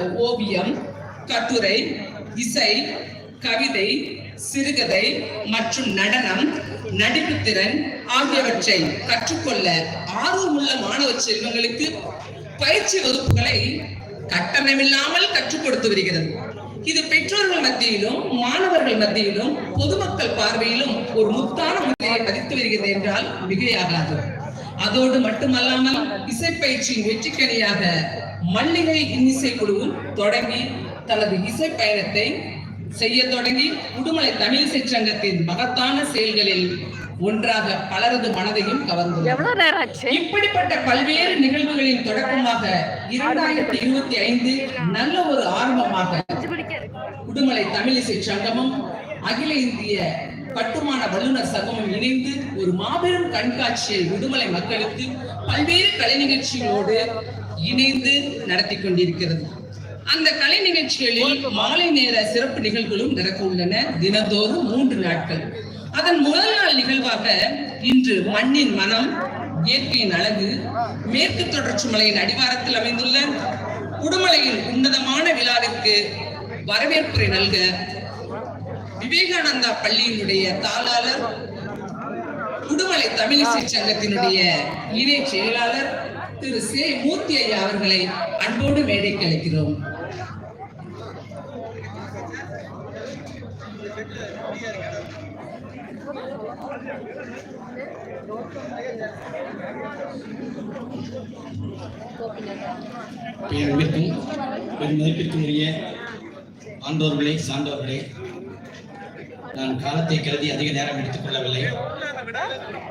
ஓவியம் கட்டுரை இசை கவிதை சிறுகதை மற்றும் நடனம் நடிப்பு திறன் ஆகியவற்றை கற்றுக்கொள்ள ஆர்வமுள்ள மாணவ செல்வங்களுக்கு பயிற்சி வகுப்புகளை கட்டணமில்லாமல் கற்றுக் கொடுத்து வருகிறது. இது பெற்றோர்கள் மத்தியிலும் மாணவர்கள் மத்தியிலும் பொதுமக்கள் பார்வையிலும் ஒரு முத்தான முறையை பதித்து வருகிறது என்றால் மிகையாகாது. அதோடு மட்டுமல்லாமல் இசைப்பயிற்சியின் வெற்றிக்கணியாக மல்லிகை இன்னிசை குழுவும் தொடங்கி தனது இசை பயணத்தை செய்ய தொடங்கி உடுமலை தமிழிசை சங்கத்தின் மகத்தான செயல்களில் ஒன்றாக பலரது மனதையும் கவர்ந்தது. இப்படிப்பட்ட பல்வேறு நிகழ்வுகளின் தொடக்கமாக இரண்டாயிரத்தி இருபத்தி ஐந்து நல்ல ஒரு ஆரம்பமாக உடுமலை தமிழிசை சங்கமும் அகில இந்திய கட்டுமான வல்லுநர் சங்கமும் இணைந்து ஒரு மாபெரும் கண்காட்சியை உடுமலை மக்களுக்கு பல்வேறு கலை நிகழ்ச்சிகளோடு இணைந்து நடத்தி கொண்டிருக்கிறது. அந்த கலை நிகழ்ச்சிகளில் மாலை நேர சிறப்பு நிகழ்வுகளும் நடக்க உள்ளன. தினந்தோறும் மூன்று நாட்கள். அதன் முதல் நாள் நிகழ்வாக இன்று மண்ணின் மனம் இயற்கையின் அழகு மேற்கு தொடர்ச்சி மலையின் அடிவாரத்தில் அமைந்துள்ள உடுமலையின் உன்னதமான விழாவிற்கு வரவேற்புரை நல்க விவேகானந்தா பள்ளியினுடைய தாளாளர் உடுமலை தமிழிசை சங்கத்தினுடைய இணை செயலாளர் திரு சே மூர்த்தி ஐயா அவர்களை அன்போடு மேடைக்கு அழைக்கிறோம். பேரன்பிற்கும் பெருமதிப்பிற்கும் உரிய ஆண்டோர்களே சான்றோர்களே நான் காலத்தை கருதி அதிக நேரம் எடுத்துக் கொள்ளவில்லை.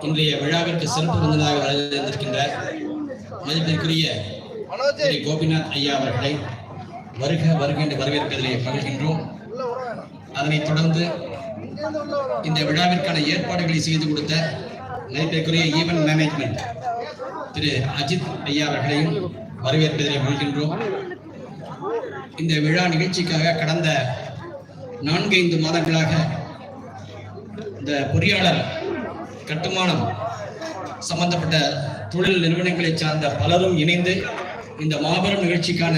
இன்றைய விழாவிற்கு சிறப்பு விருந்தினராக வந்திருக்கின்ற மதிப்பிற்குரிய திரு கோபிநாத் ஐயா அவர்களை வருக வருக என்று வரவேற்பதிலே மகிழ்கின்றோம். அதனைத் தொடர்ந்து இந்த விழாவிற்கான ஏற்பாடுகளை செய்து கொடுத்த மதிப்பிற்குரிய ஈவென்ட் மேனேஜ்மெண்ட் திரு அஜித் ஐயா அவர்களையும் வரவேற்பதிலே மகிழ்கின்றோம். இந்த விழா நிகழ்ச்சிக்காக கடந்த நான்கைந்து மாதங்களாக இந்த பொறியாளர் கட்டுமானம் சம்பந்தப்பட்ட தொழில் நிறுவனங்களை சார்ந்த பலரும் இணைந்து இந்த மாபெரும் நிகழ்ச்சிக்கான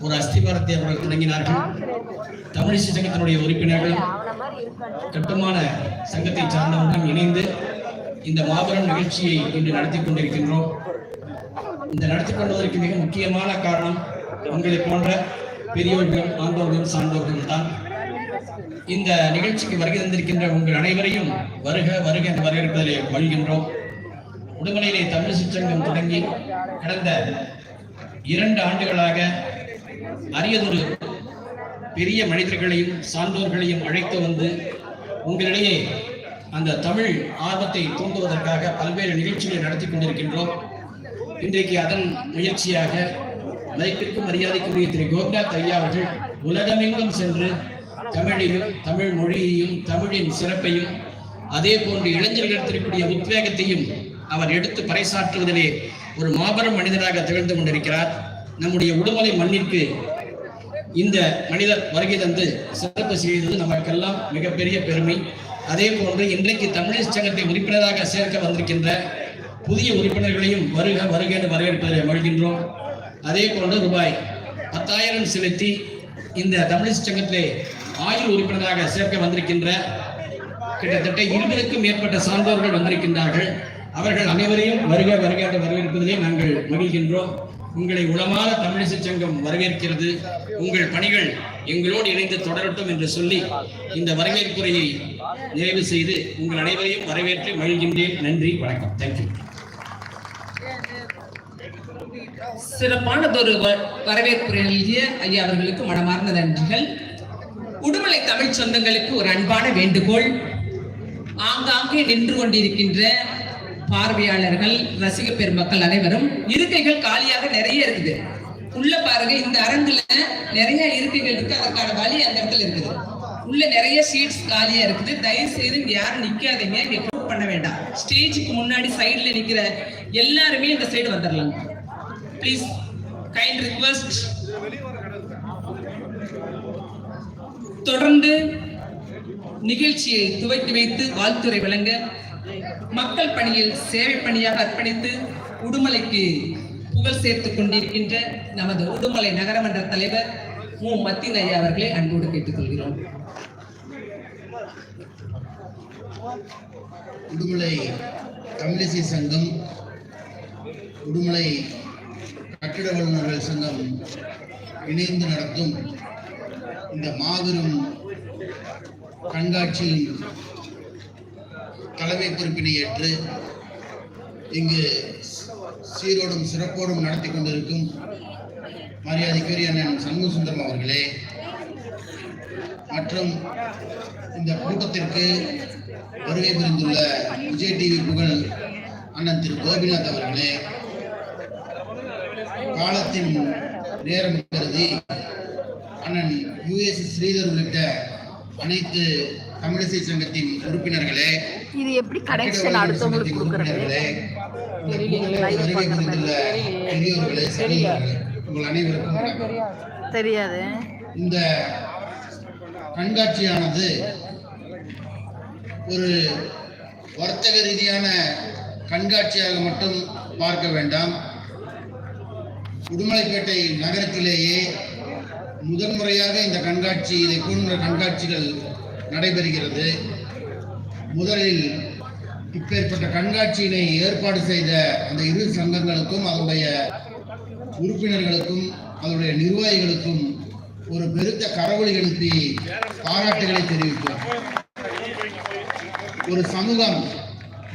ஒரு அஸ்திவாரத்தை அவர்கள் தொடங்கினார்கள் தமிழிசை சங்கத்தினுடைய உறுப்பினர்கள் கட்டுமான சங்கத்தை சார்ந்தவர்களும் இணைந்து இந்த மாபெரும் நிகழ்ச்சியை இன்று நடத்தி கொண்டிருக்கின்றோம். இந்த நடத்தி கொண்டதற்கு மிக முக்கியமான காரணம் உங்களை போன்ற பெரியவர்களும் ஆண்டோர்களும் சார்ந்தவர்களும் தான் இந்த நிகழ்ச்சிக்கு வருகை தந்திருக்கின்ற உங்கள் அனைவரையும் வருக வருக என்று வரவேற்பதிலே மகிழ்கின்றோம் உடுமலையிலே தமிழ் சிற்றங்கம் தொடங்கி கடந்த இரண்டு ஆண்டுகளாக அரியதொரு பெரிய மனிதர்களையும் சான்றோர்களையும் அழைத்து வந்து உங்களிடையே அந்த தமிழ் ஆர்வத்தை தூண்டுவதற்காக பல்வேறு நிகழ்ச்சிகளை நடத்தி கொண்டிருக்கின்றோம். இன்றைக்கு அதன் முயற்சியாக மதிப்பிற்கும் மரியாதைக்குரிய திரு கோபிநாத் ஐயா அவர்கள் உலகமெங்கும் சென்று தமிழையும் தமிழ் மொழியையும் தமிழின் சிறப்பையும் அதே போன்று இளைஞர்கள் உத்வேகத்தையும் அவர் எடுத்து பறைசாற்றுவதிலே ஒரு மாபெரும் மனிதராக திகழ்ந்து கொண்டிருக்கிறார். நம்முடைய உடுமலை மண்ணிற்கு இந்த மனிதர் வருகை தந்து சிறப்பு செய்தது நமக்கெல்லாம் மிகப்பெரிய பெருமை. அதே போன்று இன்றைக்கு தமிழ் சங்கத்தை உறுப்பினராக சேர்க்க வந்திருக்கின்ற புதிய உறுப்பினர்களையும் வருக வருக என்று வரவேற்பதை மகிழ்கின்றோம். அதே போன்று ரூபாய் பத்தாயிரம் செலுத்தி இந்த தமிழ் சங்கத்திலே ஆயுள் உறுப்பினராக சேர்க்க வந்திருக்கின்ற கிட்டத்தட்ட இருபதுக்கும் மேற்பட்ட சான்றோர்கள் வந்திருக்கின்றார்கள். அவர்கள் அனைவரையும் வருக வருக என்று வரவேற்பதிலே நாங்கள் மகிழ்கின்றோம். உங்களை உளமாற தமிழிசை சங்கம் வரவேற்கிறது. உங்கள் பணிகள் எங்களோடு இணைந்து தொடரட்டும் என்று சொல்லி இந்த வரவேற்புரையை நிறைவு செய்து உங்கள் அனைவரையும் வரவேற்று மகிழ்கின்றேன். நன்றி வணக்கம். தேங்க்யூ சிறப்பானதொரு வ- வரவேற்புரை எழுதிய ஐயா அவர்களுக்கு மனமார்ந்த நன்றிகள். உடுமலை தமிழ் சொந்தங்களுக்கு ஒரு அன்பான வேண்டுகோள். ஆங்காங்கே நின்று கொண்டிருக்கின்ற பார்வையாளர்கள் ரசிக பெருமக்கள் அனைவரும் இருக்கைகள் காலியாக நிறைய இருக்குது. உள்ள பாருங்க இந்த அரங்குல நிறைய இருக்கைகள் இருக்கு அதற்கான வழி அந்த இடத்துல இருக்குது. உள்ள நிறைய சீட்ஸ் காலியா இருக்குது. தயவு செய்து யாரும் நிக்காதீங்க இங்க crowd பண்ண வேண்டாம். ஸ்டேஜுக்கு முன்னாடி சைட்ல நிக்கிற எல்லாருமே இந்த சைடு வந்துடலாம் ப்ளீஸ் கைண்ட் ரிக்வெஸ்ட் தொடர்ந்து நிகழ்ச்சியை துவக்கி வைத்து வாழ்த்துறை வழங்க மக்கள் பணியில் சேவை பணியாக அர்ப்பணித்து உடுமலைக்கு புகழ் சேர்த்துக் கொண்டிருக்கின்ற நமது உடுமலை நகரமன்ற தலைவர் மு. மத்தின் ஐயா அவர்களை அன்போடு கேட்டுக்கொள்கிறோம். உடுமலை தமிழிசை சங்கம் உடுமலை கட்டிட வல்லுநர்கள் சங்கம் இணைந்து நடத்தும் இந்த மாபெரும் கண்காட்சியின் தலைமை பொறுப்பினை ஏற்று இங்கு சீரோடும் சிறப்போடும் நடத்தி கொண்டிருக்கும் மரியாதைக்குரிய அண்ணன் சண்முகசுந்தரம் அவர்களே மற்றும் இந்த கூட்டத்திற்கு வருகை புரிந்துள்ள விஜய் டிவி புகழ் அண்ணன் திரு கோபிநாத் அவர்களே காலத்தின் நேரம் கருதி அண்ணன் யுஎஸ் ஸ்ரீதர் உள்ளிட்ட அனைத்து தமிழிசை சங்கத்தின் உறுப்பினர்களே இது எப்படி கனெக்ஷன் அடுத்தவங்களுக்கு கொடுக்கறது? பெரியோர்களே சகோதரர்களே உங்கள் அனைவருக்கும் தெரியாது. இந்த கண்காட்சியானது ஒரு வர்த்தக ரீதியான கண்காட்சியாக மட்டும் பார்க்க வேண்டாம். உடுமலைப்பேட்டை நகரத்திலேயே முதன்முறையாக இந்த கண்காட்சி இதை போன்ற கண்காட்சிகள் நடைபெறுகிறது. முதலில் இப்பேற்பட்ட கண்காட்சியினை ஏற்பாடு செய்த அந்த இரு சங்கங்களுக்கும் அதனுடைய உறுப்பினர்களுக்கும் அதனுடைய நிர்வாகிகளுக்கும் ஒரு பெருத்த கரவொலி எழுப்பி பாராட்டுகளை தெரிவித்தோம் ஒரு சமூகம்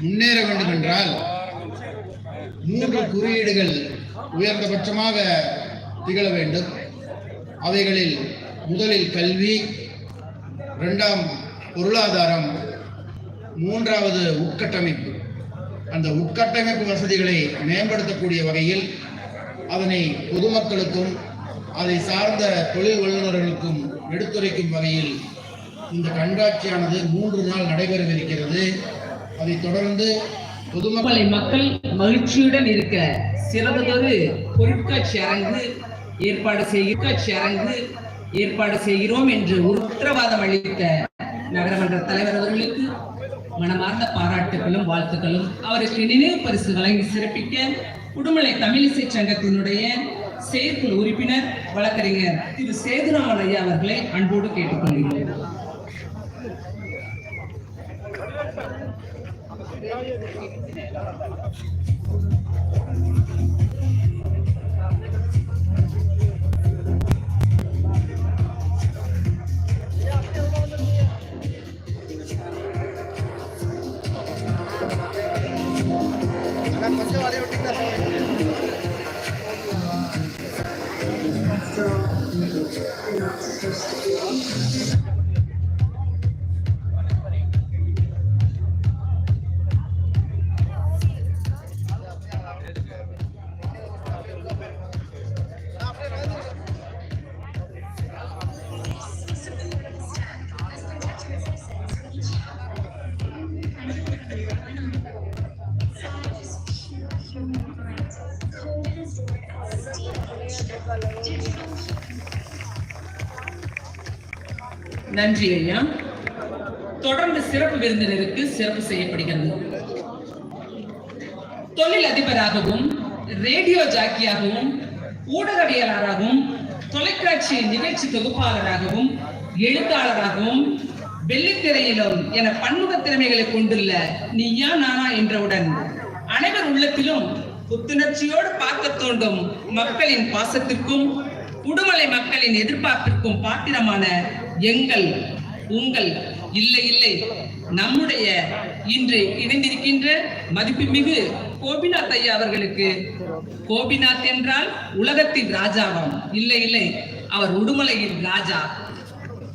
முன்னேற வேண்டும் என்றால் மூன்று குறியீடுகள் உயர்ந்தபட்சமாக திகழ வேண்டும். அவைகளில் முதலில் கல்வி ரெண்டாம் பொருளாதாரம் மூன்றாவது உட்கட்டமைப்பு. அந்த உட்கட்டமைப்பு வசதிகளை மேம்படுத்தக்கூடிய வகையில் அதனை பொதுமக்களுக்கும் அதை சார்ந்த தொழில் வல்லுநர்களுக்கும் எடுத்துரைக்கும் வகையில் இந்த கண்காட்சியானது மூன்று நாள் நடைபெறவிருக்கிறது. அதைத் தொடர்ந்து பொதுமக்களை மக்கள் மகிழ்ச்சியுடன் இருக்க சிறந்ததொரு பொருட்காட்சி அரங்கு ஏற்பாடு செய்கிற அரங்கு ஏற்பாடு செய்கிறோம் என்று உத்தரவாதம் அளித்த நகரமன்ற தலைவர் அவர்களுக்கு மனமார்ந்த பாராட்டுகளும் வாழ்த்துக்களும். அவருக்கு நினைவு பரிசு வழங்கி சிறப்பிக்க உடுமலை தமிழிசை சங்கத்தினுடைய செயற்குழு உறுப்பினர் வழக்கறிஞர் திரு சேதுராமன் ஐயா அவர்களை அன்போடு கேட்டுக்கொள்கிறோம் நன்றி ஐயா. தொடர்ந்து சிறப்பு விருந்தினருக்கு சிறப்பு செய்யப்படுகிறது. தொழில் அதிபராகவும் ரேடியோ ஜாக்கியாகவும் ஊடகவியலாளராகவும் தொலைக்காட்சி நிகழ்ச்சி தொகுப்பாளராகவும் எழுத்தாளராகவும் வெள்ளித்திரையிலும் என பன்முக திறமைகளை கொண்டுள்ள நீயா நானா என்றவுடன் அனைவர் உள்ளத்திலும் புத்துணர்ச்சியோடு பார்க்க தோண்டும் மக்களின் பாசத்திற்கும் உடுமலை மக்களின் எதிர்பார்ப்பிற்கும் பாத்திரமான எங்கள் உங்கள் இல்லை இல்லை. நம்முடைய இன்று இணைந்திருக்கின்ற மதிப்புமிகு கோபிநாத் ஐயா அவர்களுக்கு கோபிநாத் என்றால் உலகத்தின் ராஜாவாம். இல்லை இல்லை. அவர் உடுமலையின் ராஜா.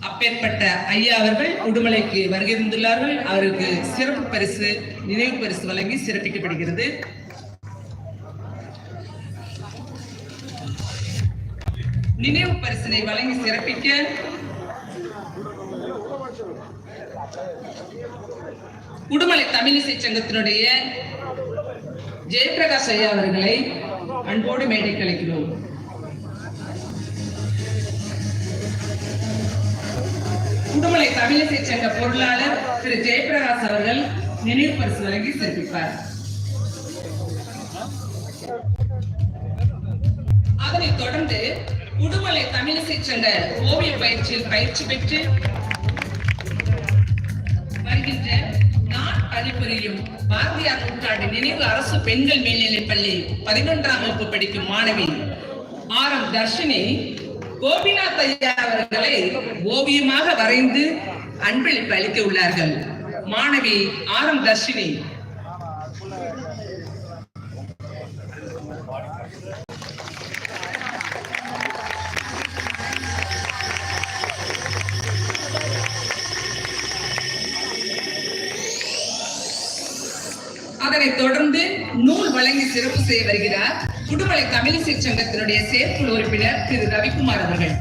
அப்பேற்பட்ட ஐயா அவர்கள் உடுமலைக்கு வருகை தந்துள்ளார்கள். அவருக்கு சிறப்பு பரிசு நினைவு பரிசு வழங்கி சிறப்பிக்கப்படுகிறது. நினைவு பரிசினை வழங்கி சிறப்பிக்க உடுமலை தமிழிசை சங்கத்தினுடைய ஜெயபிரகாஷ் ஐயா அவர்களை அன்போடு மேடை அழைக்கிறோம். உடுமலை தமிழிசை சங்க பொருளாளர் திரு ஜெயபிரகாஷ் அவர்கள் நினைவு பரிசு வழங்கி சிறப்பிப்பார் அதனைத் தொடர்ந்து உடுமலை தமிழிசை சங்க ஓவிய பயிற்சியில் பயிற்சி பெற்று பணிபுரியும் பாரதியார் நூற்றாண்டு நினைவு அரசு பெண்கள் மேல்நிலைப் பள்ளி பதினொன்றாம் வகுப்பு படிக்கும் மாணவி ஆரம் தர்ஷினி கோபிநாத் ஐயா அவர்களை ஓவியமாக வரைந்து அன்பளிப்பு அளிக்க உள்ளார்கள். மாணவி ஆரம் தர்ஷினி அதனைத் தொடர்ந்து நூல் வழங்கி சிறப்பு செய்ய வருகிறார். உடுமலை தமிழிசை சங்கத்தினுடைய செயற்குழு உறுப்பினர் திரு ரவிக்குமார் அவர்கள்.